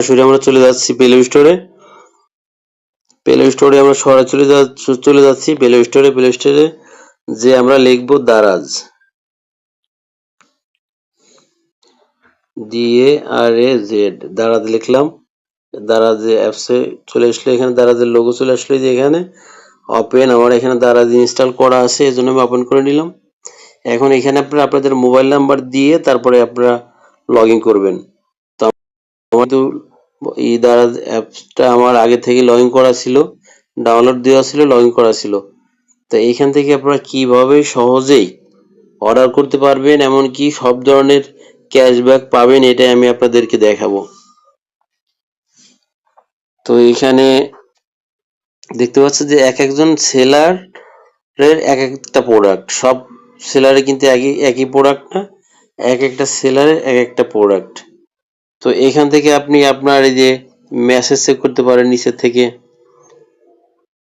সরাসরি আমরা চলে যাচ্ছি প্লে স্টোরে প্লে স্টোরে আমরা সরাসরি চলে যাচ্ছি প্লে স্টোরে প্লে স্টোরে যে আমরা লিখব Daraz. D A R A Z Daraz লিখলাম। দারাজ অ্যাপসে চলে আসলে এখানে দারাজের লোগো চলে আসলো যে এখানে। ওপেন আমার এখানে দারাজ ইনস্টল করা আছে, এই জন্য আমি ওপেন করে নিলাম। এখন এখানে আপনারা আপনাদের মোবাইল নাম্বার দিয়ে তারপরে আপনারা লগ করবেন। তো আমার এই দ্বারা অ্যাপসটা আমার আগে থেকে লগ করা ছিল ডাউনলোড দেওয়া ছিল লগ করা ছিল। তো এইখান থেকে আপনারা কীভাবে সহজেই অর্ডার করতে পারবেন, এমনকি সব ধরনের ক্যাশব্যাক পাবেন, এটাই আমি আপনাদেরকে দেখাবো। তো এখানে দেখতে পাচ্ছেন যে এক একজন সেলার এর এক একটা প্রোডাক্ট সব সেলারে কিন্তু একই একই প্রোডাক্ট না, এক একটা সেলারের এক একটা প্রোডাক্ট তো এখান থেকে আপনি আপনার এই যে মেসেজ চেক করতে পারেন নিচের থেকে।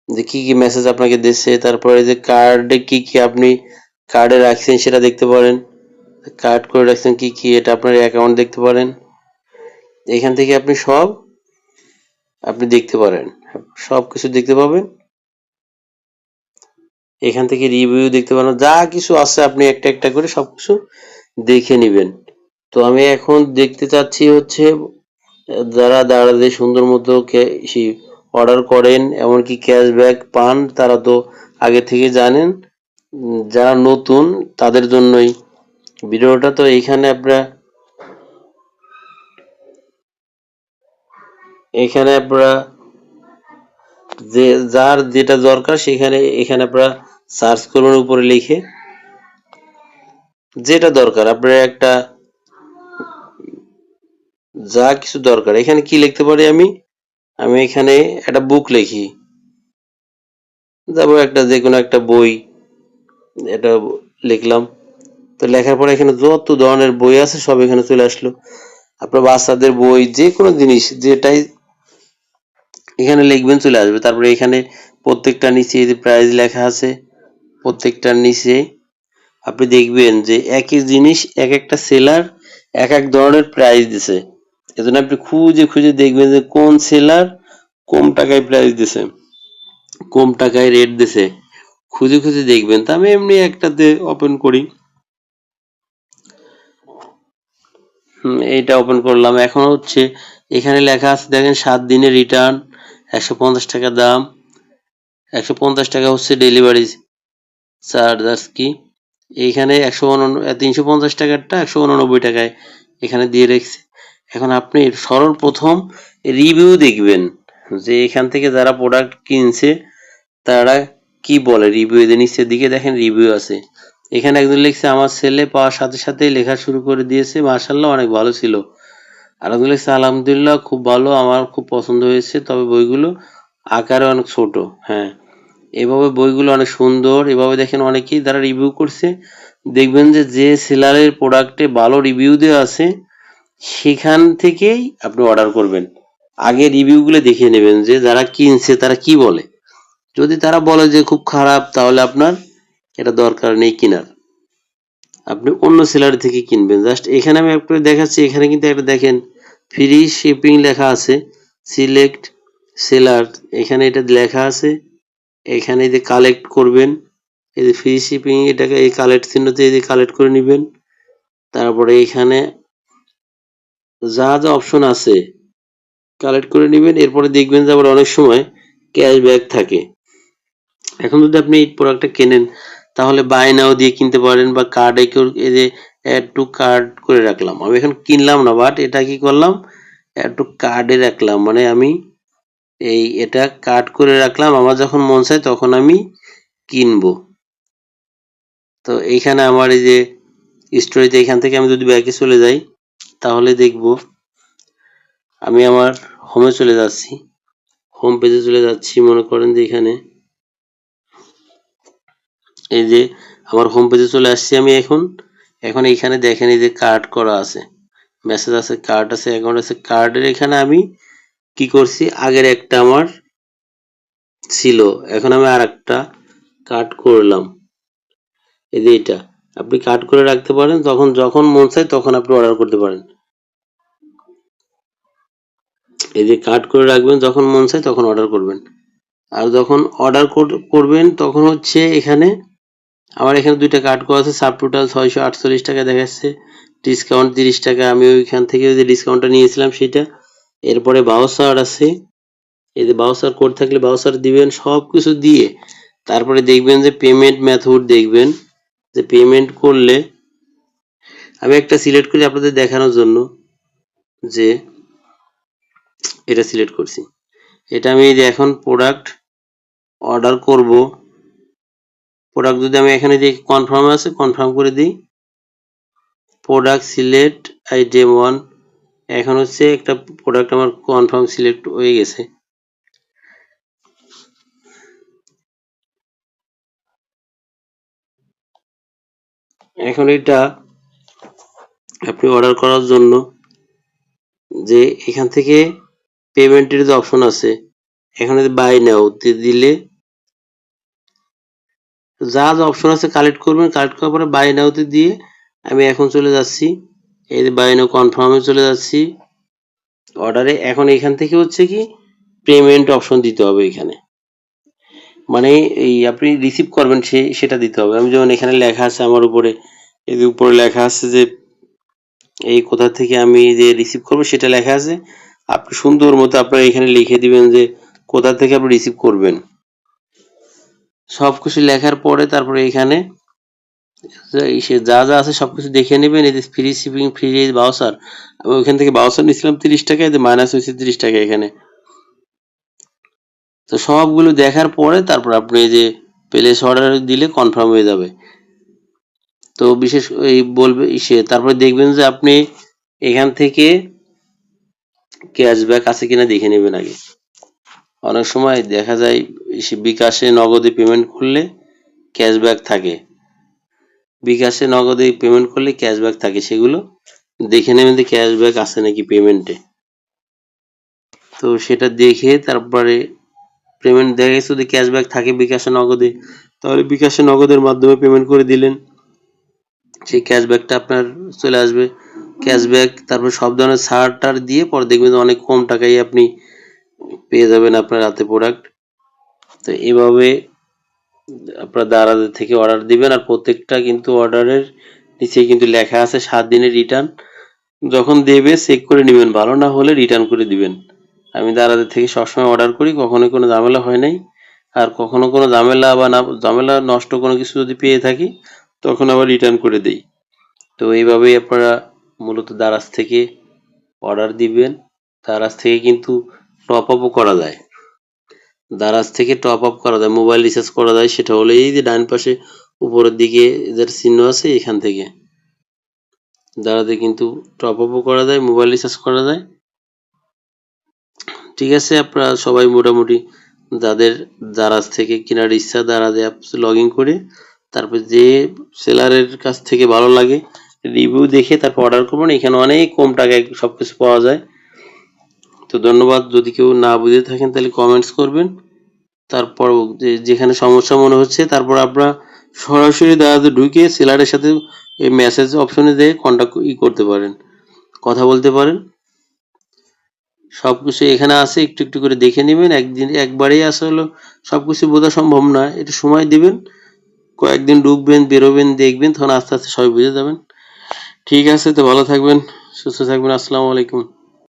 যে কি কি মেসেজ আপনাকে দিচ্ছে, তারপরে যে কার্ডে কি কি আপনি কার্ডে রাখছেন সেটা দেখতে পারেন। কার্ড করে রাখছেন কি কি, এটা আপনার অ্যাকাউন্ট দেখতে পারেন। এখান থেকে আপনি সব আপনি দেখতে পারেন। সব কিছু দেখতে পাবেন। এখান থেকে রিভিউ দেখতে পারেন। যা কিছু আছে আপনি একটা একটা করে সব কিছু দেখে নেবেন। তো আমি এখন দেখতে চাচ্ছি হচ্ছে যারা দাঁড়াতে সুন্দর মতো অর্ডার করেন, এমনকি ক্যাশব্যাক পান, তারা তো আগে থেকে জানেন। যারা নতুন, তাদের জন্যই। ভিডিওটা তো এইখানে আপনারা, এখানে আপনারা যে, যার যেটা দরকার, সেখানে, এখানে আপনারা সার্চ করবেন উপরে লিখে। যেটা দরকার, আপনার একটা যা কিছু দরকার। এখানে কি লিখতে পারি আমি? আমি এখানে একটা বুক লিখি। তারপর একটা যে কোনো একটা বই এটা লিখলাম। তো লেখার পরে এখানে যত ধরনের বই আছে সব এখানে চলে আসলো। আপনার বাচ্চাদের বই যে কোনো জিনিস, যেটাই এখানে লিখবেন চলে আসবে। তারপরে এখানে প্রত্যেকটা নিচে যে প্রাইস লেখা আছে, প্রত্যেকটার নিচে আপনি দেখবেন যে একই জিনিস এক একটা সেলার এক এক ধরনের প্রাইস দিছে। এজন্য আপনি খুঁজে খুঁজে দেখবেন যে কোন সেলার কম টাকায় প্রাইস দিছে, কম টাকায় রেট দিছে। খুঁজে খুঁজে দেখবেন। তা আমি এমনি একটাতে ওপেন করি। এইটা ওপেন করলাম। এখন হচ্ছে এখানে লেখা আছে, দেখেন সাত দিনের রিটার্ন একশো পঞ্চাশ টাকা দাম। একশো পঞ্চাশ টাকা হচ্ছে ডেলিভারি চার্জার্স কি? এইখানে একশো তিনশো পঞ্চাশ টাকারটা একশো উননব্বই টাকায় এখানে দিয়ে রেখেছে। এখন আপনি সরল প্রথম রিভিউ দেখবেন যে এখান থেকে যারা প্রোডাক্ট কিনছে, তারা কি বলে রিভিউ নিচের দিকে দেখেন রিভিউ আছে। এখানে একজন লিখছে, আমার ছেলে পাওয়ার সাথে সাথে লেখা শুরু করে দিয়েছে। মার্শাল্লাহ অনেক ভালো ছিল। আর একজন লিখছে, আলহামদুলিল্লাহ, খুব ভালো, আমার খুব পছন্দ হয়েছে। তবে বইগুলো আকারে অনেক ছোট হ্যাঁ। এভাবে বইগুলো অনেক সুন্দর, এভাবে দেখেন অনেকেই তারা রিভিউ করছে। দেখবেন যে যে সেলারের প্রোডাক্টে ভালো রিভিউ দেওয়া আছে সেখান থেকেই আপনি অর্ডার করবেন। আগে রিভিউগুলো দেখে নেবেন যে যারা কিনছে তারা কি বলে। যদি তারা বলে যে খুব খারাপ, তাহলে আপনার এটা দরকার নেই কেনার। আপনি অন্য সেলার থেকে কিনবেন। জাস্ট এখানে আমি একটু দেখাচ্ছি, এখানে কিন্তু একটা দেখেন ফ্রি শিপিং লেখা আছে সিলেক্ট সেলার এখানে এটা লেখা আছে, এখানে যে কালেক্ট করবেন, এই যে ফ্রি শিপিং এটাকে এই কালেক্ট চিহ্নতে এই যে কালেক্ট করে নেবেন, তারপরে এখানে যা যা অপশন আছে কালেক্ট করে নেবেন, এরপরে দেখবেন যে আবার অনেক সময় ক্যাশব্যাক থাকে। এখন যদি আপনি এই প্রোডাক্টটা কেনেন, তাহলে বাই নাও দিয়ে কিনতে পারেন বা কার্ডে এই যে অ্যাড টু কার্ড করে রাখলাম। আমি এখন কিনলাম না বাট এটা কি করলাম? অ্যাড টু কার্ডে রাখলাম। মানে আমি এই এটা কার্ড করে রাখলাম, আমার যখন মন চায় তখন আমি কিনবো। তো এইখানে আমার এই যে স্টোরিতে এখান থেকে আমি যদি ব্যাকে চলে যাই তাহলে দেখব। আমি আমার হোমে চলে যাচ্ছি। হোম পেজে চলে যাচ্ছি, মনে করেন যে এখানে। এই যে আমার হোম পেজে চলে আসছি আমি এখন। এখন এখানে দেখেন এই যে কার্ড করা আছে। মেসেজ আছে কার্ড আছে অ্যাকাউন্ট আছে। কার্ডের এখানে আমি কি করছি? আগের একটা আমার ছিল। এখন আমি আর একটা কাট করলাম। এই যে এটা। আপনি কাট করে রাখতে পারেন, তখন যখন মন চায় তখন আপনি অর্ডার করতে পারেন। এই যে কাট করে রাখবেন, যখন মন চায় তখন অর্ডার করবেন। আর যখন অর্ডার করবেন তখন হচ্ছে এখানে আমার এখানে দুইটা কাট করা আছে সাব টোটাল ছয়শো আটচল্লিশ টাকা দেখাচ্ছে ডিসকাউন্ট তিরিশ টাকা, আমি ওইখান থেকে যে ডিসকাউন্টটা নিয়েছিলাম সেটা। এরপরে বাউসার আছে, এই যে বাউসার কোড থাকলে বাউসার দিবেন সব কিছু দিয়ে। তারপরে দেখবেন যে পেমেন্ট মেথড দেখবেন। যে পেমেন্ট করলে আমি একটা সিলেক্ট করি আপনাদের দেখানোর জন্য যে এটা সিলেক্ট করছি। এটা আমি এখন প্রোডাক্ট অর্ডার করব। প্রোডাক্ট যদি আমি এখানে যে কনফার্ম আছে কনফার্ম করে দিই। প্রোডাক্ট সিলেক্ট আইটেম ওয়ান এখন হচ্ছে একটা প্রোডাক্ট আমার কনফার্ম সিলেক্ট হয়ে গেছে। এখন এটা আপনি অর্ডার করার জন্য যে এখান থেকে পেমেন্টের যে অপশন আছে, এখানে বাই নাও দিলে যা যা অপশন আছে কালেক্ট করবেন কালেক্ট করার পরে বাই নাওতে দিয়ে আমি এখন চলে যাচ্ছি। এই বাই নাও কনফার্মে চলে যাচ্ছি। অর্ডারে এখন এখান থেকে হচ্ছে কি পেমেন্ট অপশন দিতে হবে এখানে। মানে এই আপনি রিসিভ করবেন সে, সেটা দিতে হবে। আমি যেমন এখানে লেখা আছে আমার উপরে, এই যে উপরে লেখা আছে যে, এই কোথা থেকে আমি যে রিসিভ করব সেটা লেখা আছে। আপনি সুন্দর মতো আপনার এখানে লিখে দিবেন যে, কোথা থেকে আপনি রিসিভ করবেন। সব কিছু লেখার পরে তারপরে এখানে, সে যা যা আছে সবকিছু দেখে নেবেন। এই যে ফ্রি শিপিং ফ্রি বাউসার আমি ওইখান থেকে বাউসার নিয়েছিলাম তিরিশ টাকা যে মাইনাস হয়েছে তিরিশ টাকা এখানে। তো সবগুলো দেখার পরে তারপর আপনি যে প্লেস অর্ডার দিলে কনফার্ম হয়ে যাবে। তো বিশেষ এই বলবে সে তারপরে দেখবেন যে আপনি এখান থেকে ক্যাশব্যাক আছে কিনা দেখে নেবেন আগে। অনেক সময় দেখা যায় বিকাশে নগদে পেমেন্ট করলে ক্যাশব্যাক থাকে। বিকাশে নগদে পেমেন্ট করলে ক্যাশব্যাক থাকে, সেগুলো দেখে নেবেন যে ক্যাশব্যাক আছে নাকি পেমেন্টে তো সেটা দেখে তারপরে পেমেন্ট দেখা গেছে যদি ক্যাশব্যাক থাকে বিকাশে নগদে। তাহলে বিকাশে নগদের মাধ্যমে পেমেন্ট করে দিলেন। সেই ক্যাশব্যাকটা আপনার চলে আসবে। ক্যাশব্যাক তারপর সব ধরনের ছাড় টার দিয়ে পরে দেখবেন অনেক কম টাকায় আপনি পেয়ে যাবেন আপনার হাতে প্রোডাক্ট তো এভাবে আপনার দারাদের থেকে অর্ডার দিবেন আর প্রত্যেকটা কিন্তু অর্ডারের নিচে কিন্তু লেখা আছে সাত দিনের রিটার্ন যখন দেবে চেক করে নেবেন, ভালো না হলে রিটার্ন করে দিবেন। আমি দারাদের থেকে সবসময় অর্ডার করি কখনো কোনো ঝামেলা হয় নাই। আর কখনো কোনো ঝামেলা বা না, ঝামেলা নষ্ট কোনো কিছু যদি পেয়ে থাকি, তখন আবার রিটার্ন করে দেই। তো এইভাবেই আপনারা মূলত দারাজ থেকে অর্ডার দিবেন। দারাজ থেকে কিন্তু টপ আপও করা যায়। দারাজ থেকে টপ আপ করা যায় মোবাইল রিচার্জ করা যায়, সেটা হলো এই যে ডান পাশে উপরের দিকে যার চিহ্ন আছে এখান থেকে। দারাজে কিন্তু টপ আপও করা যায় মোবাইল রিচার্জ করা যায়। ঠিক আছে, আপনারা সবাই মোটামুটি যাদের দারাজ থেকে কেনার ইচ্ছা দারাজে লগ ইন করে, তারপর যে সেলারের কাছ থেকে ভালো লাগে রিভিউ দেখে তারপর অর্ডার করবেন। এখানে অনেক কম টাকায় সব কিছু পাওয়া যায়। তো ধন্যবাদ, যদি কেউ না বুঝে থাকেন তাহলে কমেন্টস করবেন। তারপর যেখানে সমস্যা মনে হচ্ছে, তারপর আপনারা সরাসরি দাদাতে ঢুকে সেলারের সাথে এই মেসেজ অপশনে দিয়ে কন্ট্যাক্ট ই করতে পারেন, কথা বলতে পারেন। সব কিছু এখানে আছে, একটু একটু করে দেখে নেবেন। একদিন, একবারেই আসলে সব কিছু বোঝা সম্ভব না একটু সময় দিবেন, কয়েকদিন ঢুকবেন বেরোবেন, দেখবেন, তখন আস্তে আস্তে সবাই বুঝে যাবেন। ঠিক আছে, তো ভালো থাকবেন, সুস্থ থাকবেন, আসসালামু আলাইকুম।